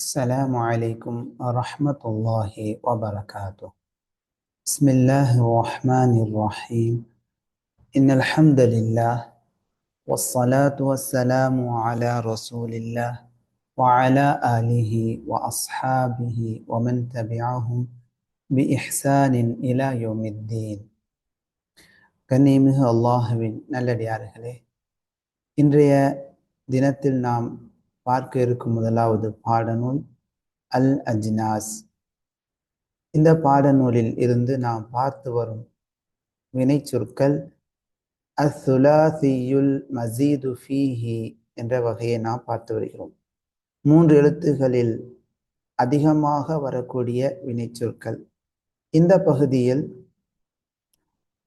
السلام عليكم ورحمة الله وبركاته بسم الله الرحمن الرحيم إن الحمد لله والصلاة والسلام على رسول الله وعلى آله وأصحابه ومن تبعهم بإحسان إلى يوم الدين கண்ணியமிகு அல்லாஹுவின் நல்லடியார்களே இன்றைய தினத்தில் நாம் பார்க்க இருக்கும் முதலாவது பாடநூல் அல் அஜ்னாஸ் இந்த பாடநூலில் இருந்து நாம் பார்த்து வரும் வினை சொற்கள் அசுலாசியுல் மசீது ஃபீஹி என்ற வகையை நாம் பார்த்து வருகிறோம். மூன்று எழுத்துகளில் அதிகமாக வரக்கூடிய வினை சொற்கள். இந்த பகுதியில்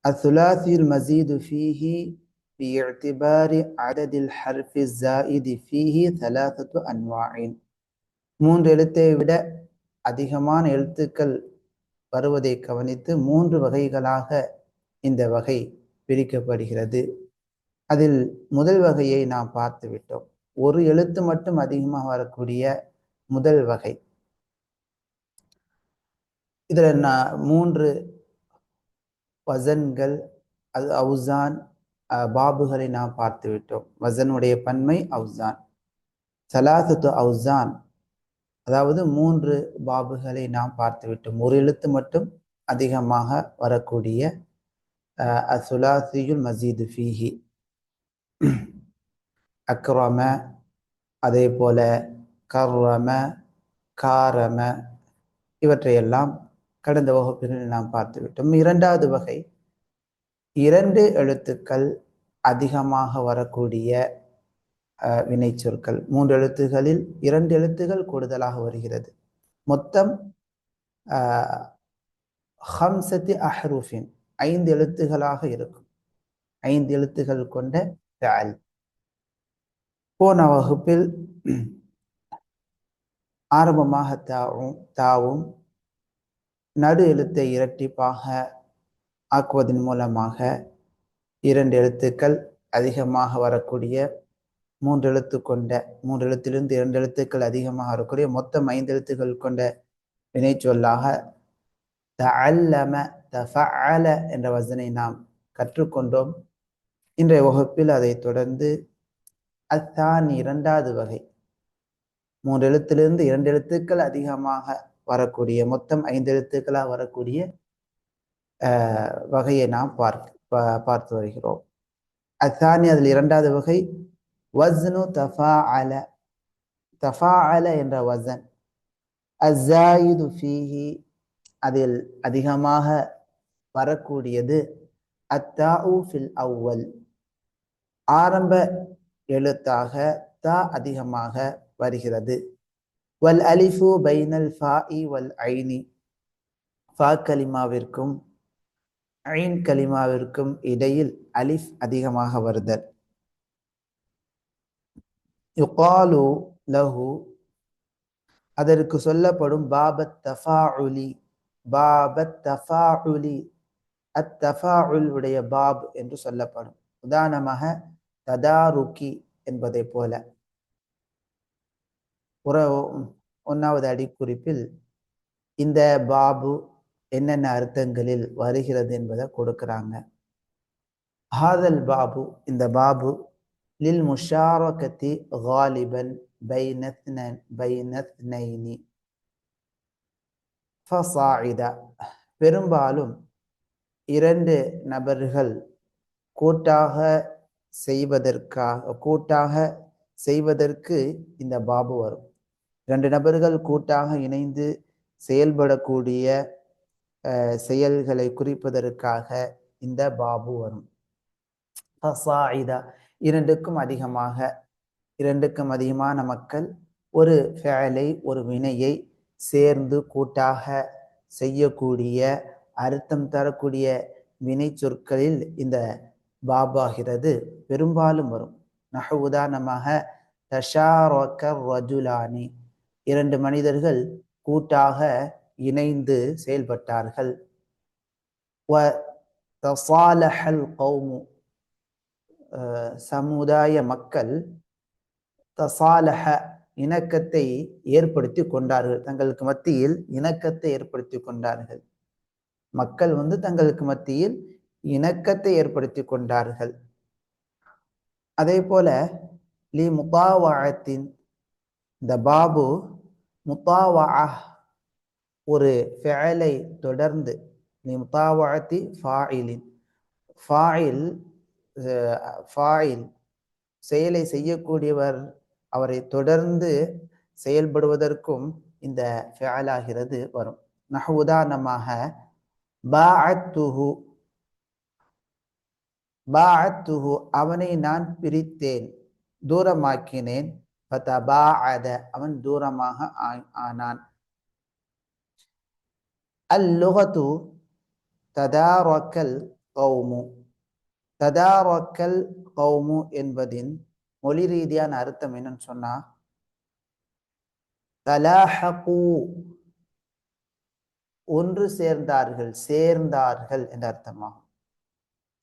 அசுலாசியுல் மசீது ஃபீஹி باعتبار عدد الحرف الزائد فيه ثلاثة أنواع மூன்று எழுத்தை விட அதிகமான எழுத்துக்கள் வருவதை கவனித்து மூன்று வகைகளாக இந்த வகை பிரிக்கப்படுகிறது அதில் முதல் வகையை நாம் பார்த்து விட்டோம் ஒரு எழுத்து மட்டும் அதிகமாக வரக்கூடிய முதல் வகை இதில் நான் மூன்று வசன்கள் அது அவுசான் பாபுகளை நாம் பார்த்து விட்டோம். வசனுடைய பன்மை அவுசான். சலாசத்து அவுசான். அதாவது மூன்று பாபுகளை நாம் பார்த்து விட்டோம். ஒரு எழுத்து மட்டும் அதிகமாக வரக்கூடிய அசுலாசியுல் மசீது ஃபீஹி. அக்ரம அதே போல கர்ரம காரம இவற்றையெல்லாம் கடந்த வகுப்பில் நாம் பார்த்து விட்டோம். இரண்டாவது வகை இரண்டு எழுத்துக்கள் அதிகமாக வரக்கூடிய வினை சொற்கள் மூன்று எழுத்துகளில் இரண்டு எழுத்துகள் கூடுதலாக வருகிறது. மொத்தம் ஹம்சத்தி அஹ்ரூஃபின் ஐந்து எழுத்துகளாக இருக்கும். ஐந்து எழுத்துகள் கொண்ட தால் போன வகுப்பில் ஆரம்பமாக தாவும் தாவும் நடு எழுத்தை இரட்டிப்பாக ஆக்குவதன் மூலமாக இரண்டு எழுத்துக்கள் அதிகமாக வரக்கூடிய மூன்று எழுத்து கொண்ட மூன்று எழுத்திலிருந்து இரண்டு எழுத்துக்கள் அதிகமாக வரக்கூடிய மொத்தம் ஐந்து எழுத்துக்கள் கொண்ட வினை த தஅல்லம தஃஅல என்ற வசனை நாம் கற்றுக்கொண்டோம். இன்றைய வகுப்பில் அதை தொடர்ந்து அத்தான் இரண்டாவது வகை. மூன்று எழுத்திலிருந்து இரண்டு எழுத்துக்கள் அதிகமாக வரக்கூடிய மொத்தம் ஐந்து எழுத்துக்களாக வரக்கூடிய வகையை நாம் பார்க்க பார்த்து வருகிறோம். அத்தானி அதில் இரண்டாவது வகை வஸ்னு தஃபா அல தஃபா அல என்ற வசன் அசாயுது ஃபீஹி அதில் அதிகமாக வரக்கூடியது அத்தாஉ ஃபில் அவ்வல். ஆரம்ப எழுத்தாக தா அதிகமாக வருகிறது. வல் அலிஃபு பைனல் ஃபா இ வல் ஐனி ஃபா கலிமாவிற்கும் ஐன் கலிமாவிற்கும் இடையில் அலிஃப் அதிகமாக வருதல். யுகாலு லஹு அதற்கு சொல்லப்படும் பாபத் தஃபாஉலி பாபத் தஃபாஉலி அத் தஃபாஉல் உடைய பாப் என்று சொல்லப்படும். உதாரணமாக ததாருக்கி என்பதை போல. ஒரு ஒன்றாவது அடிக்குறிப்பில் இந்த பாபு என்னென்ன அர்த்தங்களில் வருகிறது என்பதை கொடுக்குறாங்க. ஹாதல் பாபு இந்த பாபு லில் முஷாரகத்தி காலிபன் பைனத்னன் பைனத்னைனி ஃபசாயிதா பெரும்பாலும் இரண்டு நபர்கள் கூட்டாக செய்வதற்காக கூட்டாக செய்வதற்கு இந்த பாபு வரும். இரண்டு நபர்கள் கூட்டாக இணைந்து செயல்படக்கூடிய செயல்களை குறிப்பதற்காக இந்த பாபு வரும். ஃபசாயிதா இரண்டுக்கும் அதிகமாக இரண்டுக்கும் அதிகமான மக்கள் ஒரு ஃபேலை ஒரு வினையை சேர்ந்து கூட்டாக செய்யக்கூடிய அர்த்தம் தரக்கூடிய வினை சொற்களில் இந்த பாபாகிறது பெரும்பாலும் வரும். நக உதாரணமாக தஷாரோக்கர் ரஜுலானி இரண்டு மனிதர்கள் கூட்டாக இணைந்து செயல்பட்டார்கள். கௌமு சமுதாய மக்கள் தசாலஹ இணக்கத்தை ஏற்படுத்தி கொண்டார்கள். தங்களுக்கு மத்தியில் இணக்கத்தை ஏற்படுத்தி கொண்டார்கள். மக்கள் வந்து தங்களுக்கு மத்தியில் இணக்கத்தை ஏற்படுத்தி கொண்டார்கள். அதே போல லி முத்தாவாழத்தின் இந்த பாபு முபாவா ஒரு ஃபெயலை தொடர்ந்து லி ஃபாயிலின் ஃபாயில் ஃபாயில் செயலை செய்யக்கூடியவர் அவரை தொடர்ந்து செயல்படுவதற்கும் இந்த ஃபெயலாகிறது வரும். நக உதாரணமாக பாஅத்துஹு பாஅத்துஹு அவனை நான் பிரித்தேன் தூரமாக்கினேன். ஃபதபாஅத அவன் தூரமாக ஆனான். அல்லுகத்து ததாரக்கல் கௌமு ததாரக்கல் கௌமு என்பதின் மொழி ரீதியான அர்த்தம் என்னன்னு சொன்னா தலாஹகு ஒன்று சேர்ந்தார்கள் சேர்ந்தார்கள் என்ற அர்த்தமாகும்.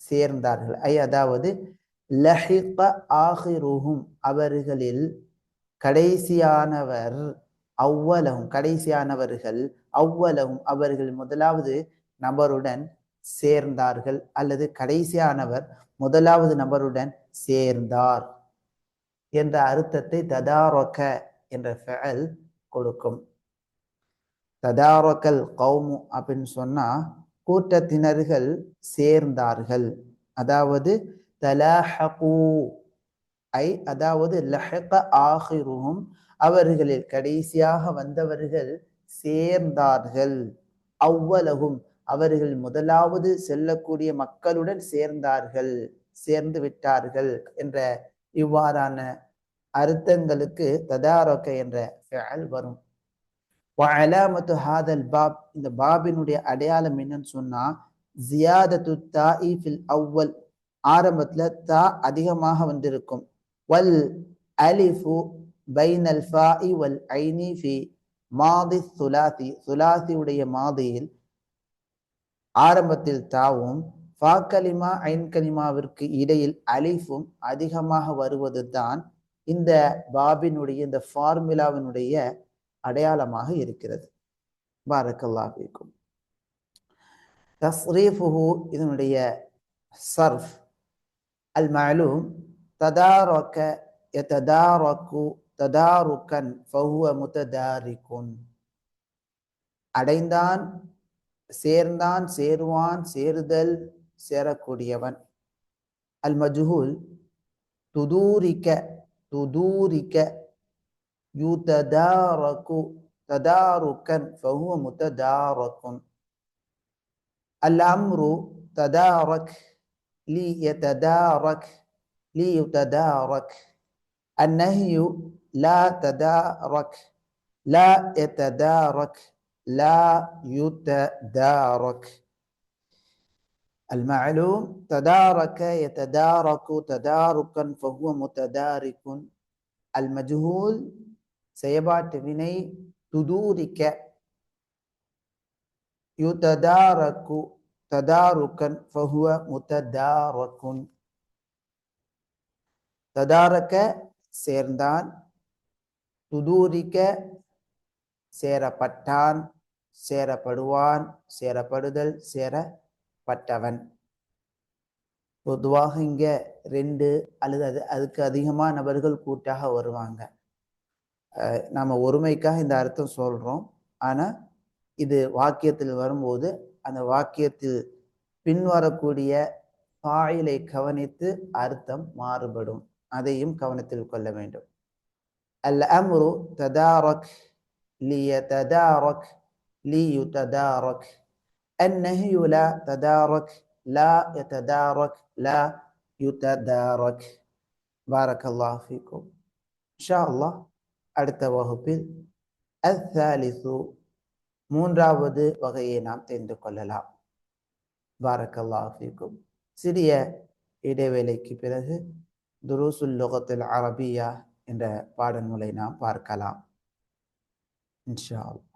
சேர்ந்தார்கள். ஐ அதாவது லஹிக ஆஹிருஹும் அவர்களில் கடைசியானவர் அவ்வளவும் கடைசியானவர்கள் அவ்வளவும் அவர்கள் முதலாவது நபருடன் சேர்ந்தார்கள் அல்லது கடைசியானவர் முதலாவது நபருடன் சேர்ந்தார் என்ற அர்த்தத்தை ததாரொக்க என்ற ஃபெல் கொடுக்கும். ததாரொக்கல் கௌமு அப்படின்னு சொன்னா கூட்டத்தினர்கள் சேர்ந்தார்கள். அதாவது தலஹகு ஐ அதாவது லஹக ஆஹிருஹும் அவர்களில் கடைசியாக வந்தவர்கள் சேர்ந்தார்கள். அவ்வளவும். அவர்கள் முதலாவது செல்லக்கூடிய மக்களுடன் சேர்ந்தார்கள். சேர்ந்து விட்டார்கள் என்ற இவ்வாறான அர்த்தங்களுக்கு ததாரோக்க என்ற வரும். அலாமத்து ஹாதல் பாப் இந்த பாபினுடைய அடையாளம் என்னன்னு சொன்னா ஜியாதத்து தாஇ ஃபில் அவ்வல் ஆரம்பத்துல தா அதிகமாக வந்திருக்கும். வல் அலிஃபு பைனல் ஃபாஇ வல் ஐனி ஃபி மாதி சுலாசி சுலாசியுடைய மாதியில் ஆரம்பத்தில் தாவும் ஃபா கலிமா ஐன் கலிமாவிற்கு இடையில் அலிஃபும் அதிகமாக வருவது தான் இந்த பாபினுடைய இந்த ஃபார்முலாவினுடைய அடையாளமாக இருக்கிறது. பாரக்கல்லாஹிக்கும் தஸ்ரீஃபுஹு இதனுடைய சர்ஃப். அல் மஅலூம் ததாரக யததாரகு ததாருக்கன் ஃபஹுவ முத்ததாரிக்குன் அடைந்தான் சேர்ந்தான் சேருவான் சேருதல் சேரக்கூடியவன் அல் மஜ்ஹூல் துதூரிக்க துதூரிக்க யுததாரகு ததாருக்கன் ஃபஹுவ முத்ததாரக்குன் அல் அம்ரு ததாரக் லி யததாரக் லி யுததாரக் النهي لا تدارك لا يتدارك لا يتدارك المعلوم تدارك يتدارك تداركا فهو متدارك المجهول செயபாட்டு வினை துதூரிக்க யுததாரக்கு ததாருக்கன் ஃபஹுவ முத்ததாரக்குன் ததாரக்க சேர்ந்தான் துதூரிக்க சேரப்பட்டான் சேரப்படுவான் சேரப்படுதல் சேரப்பட்டவன். பொதுவாக இங்க ரெண்டு அல்லது அது அதுக்கு அதிகமான நபர்கள் கூட்டாக வருவாங்க. நம்ம ஒருமைக்காக இந்த அர்த்தம் சொல்றோம். ஆனா இது வாக்கியத்தில் வரும்போது அந்த வாக்கியத்தில் பின்வரக்கூடிய பாயிலை கவனித்து அர்த்தம் மாறுபடும். அதையும் கவனத்தில் கொள்ள வேண்டும். அல் அம்ரு ததாரக் ليتدارك ليتدارك النهي لا تدارك لا يتدارك لا يتدارك بارك الله فيكم إن شاء الله அடுத்த வகுப்பில் அத்தாலிசு மூன்றாவது வகையை நாம் தெரிந்து கொள்ளலாம் பாரக்கல்லா ஃபீக்கும் சிறிய இடைவேளைக்கு பிறகு துருசுல் லுகத்தில் அரபியா என்ற பாடநூலை நாம் பார்க்கலாம். இன்ஷா அல்லாஹ்